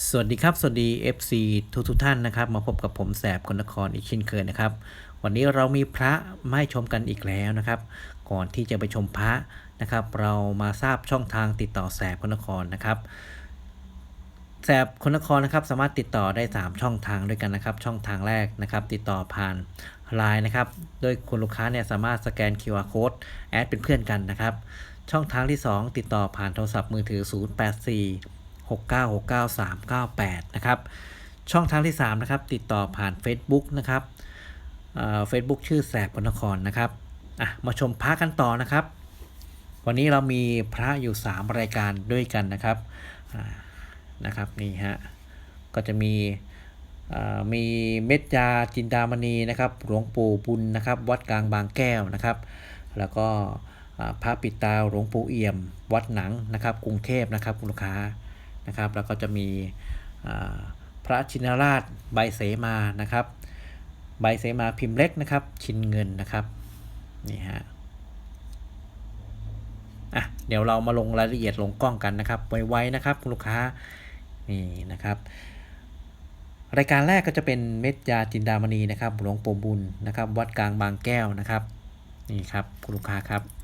สวัสดีครับ สวัสดี FC ทุกทุกท่านนะครับ มาพบกับผมแสบคนนครอีกเช่นเคยนะครับ วันนี้เรามีพระมาให้ชมกันอีกแล้วนะครับ ก่อนที่จะไปชมพระนะครับ เรามาทราบช่องทางติดต่อแสบคนนครนะครับแสบคนนครนะครับสามารถติดต่อได้ 3 ช่องทางด้วยกันนะครับ ช่องทางแรกนะครับ ติดต่อผ่านไลน์นะครับ โดยคุณลูกค้าเนี่ยสามารถสแกน QR code แอดเป็นเพื่อนกันนะครับ ช่องทางที่ 2 ติดต่อผ่านโทรศัพท์มือถือ 084 6969398 นะครับ ช่องทางที่ 3 นะครับ ติดต่อผ่าน Facebook นะครับเฟซบุ๊กชื่อแสบพนครนะครับอะมาชมพระกันต่อนะครับ วันนี้เรามีพระอยู่ 3 รายการด้วยกันนะครับนะครับนี่ฮะก็จะมีมีเม็ดยาจินดามณีนะครับหลวงปู่บุญนะครับ วัดกลางบางแก้วนะครับ แล้วก็พระปิดตาหลวงปู่เอี่ยม วัดหนังนะครับ กรุงเทพนะครับคุณลูกค้า นะครับ แล้วก็จะมีพระชินราชใบเสมานะครับ ใบเสมาพิมพ์เล็กนะครับ ชินเงินนะครับนี่ฮะอะเดี๋ยวเรามาลงรายละเอียดลงกล้องกันนะครับไวๆนะครับคุณลูกค้านี่นะครับ รายการแรกก็จะเป็นเม็ดยาจินดามณีนะครับหลวงปู่บุญนะครับ วัดกลางบางแก้วนะครับนี่ครับคุณลูกค้าครับ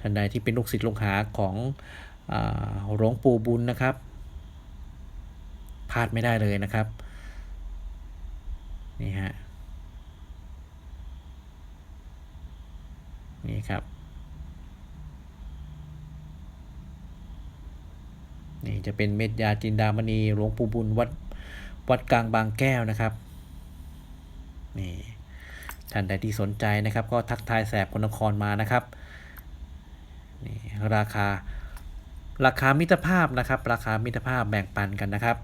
ท่านใดที่เป็นลูกศิษย์ลูกหาของหลวงปู่บุญนะครับพลาดไม่ได้เลยนะครับนี่ฮะนี่ครับนี่จะเป็นเม็ดยาจินดามณีหลวงปู่บุญวัดวัดกลางบางแก้วนะครับนี่ท่านใดที่สนใจนะครับ ก็ทักทายแสบคนนครมานะครับ ราคา ราคามิตรภาพนะครับ ราคามิตรภาพแบ่งปันกันนะครับ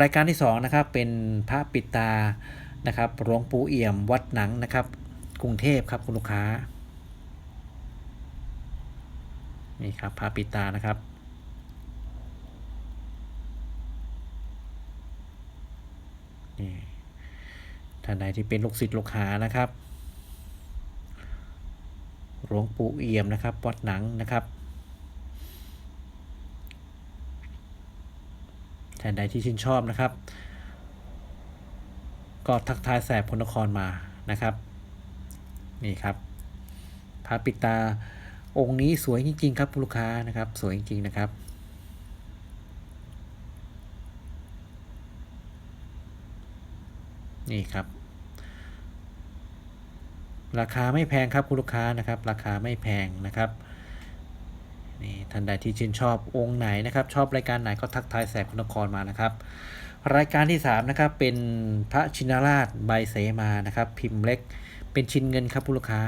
รายการที่2นะครับเป็นพระปิตานะครับหลวงปู่เอี่ยมวัดหนังนะครับ กรุงเทพครับคุณลูกค้านี่ครับพระปิตานะครับนี่ท่านใดที่เป็นลูกศิษย์ลูกหานะครับ หลวงปู่เอี่ยมนะครับวัดหนังนะครับท่านใดที่ชื่นชอบนะครับ ก็ทักทายแสบพลนครมานะครับ นี่ครับพระปิตาองค์นี้สวยจริง ๆ ครับลูกค้านะครับ สวยจริง ๆ นะครับนี่ครับ ราคาไม่แพงครับคุณลูกค้านะครับ ราคาไม่แพงนะครับนี่ท่านใดที่ชื่นชอบองค์ไหนนะครับ ชอบรายการไหนก็ทักทายแสบคุณนครมานะครับ รายการที่3นะครับเป็นพระชินราชใบเสมานะครับ พิมพ์เล็กเป็นชิ้นเงินครับผู้ลูกค้า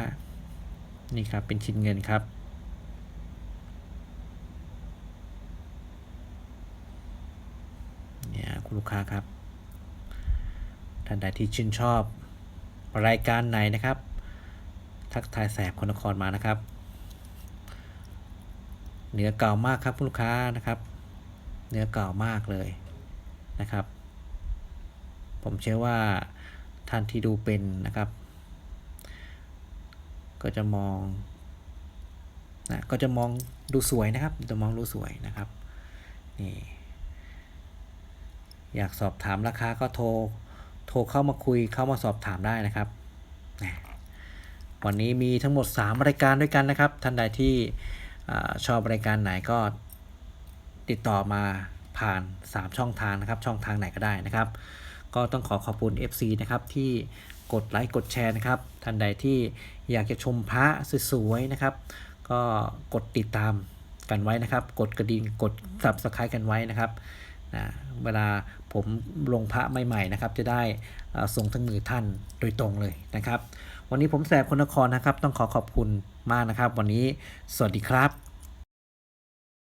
นี่ครับเป็นชิ้นเงินครับเนี่ยคุณลูกค้าครับท่านใดที่ชื่นชอบรายการไหนนะครับ ทักทายแสบคนนครมานะครับ เนื้อเก่ามากครับคุณลูกค้านะครับ เนื้อเก่ามากเลยนะครับ ผมเชื่อว่าท่านที่ดูเป็นนะครับ ก็จะมองนะก็จะมองดูสวยนะครับ จะมองดูสวยนะครับนี่อยากสอบถามราคาก็โทร โทรเข้ามาคุยเข้ามาสอบถามได้นะครับนะ วันนี้มีทั้งหมด 3 รายการด้วยกันนะครับ ท่านใดที่ชอบรายการไหนก็ติดต่อมาผ่าน 3 ช่องทางนะครับ ช่องทางไหนก็ได้นะครับ ก็ต้องขอขอบคุณ FC นะครับที่กดไลค์กดแชร์นะครับ ท่านใดที่อยากจะชมพระสวยๆนะครับ ก็กดติดตามกันไว้นะครับ กดกระดิ่งกด subscribe กันไว้นะครับนะเวลาผมลงพระใหม่ๆนะครับ จะได้ ส่งถึงมือท่านโดยตรงเลยนะครับ วันนี้ผมแสบคนนครนะครับ ต้องขอขอบคุณมากนะครับ วันนี้สวัสดีครับ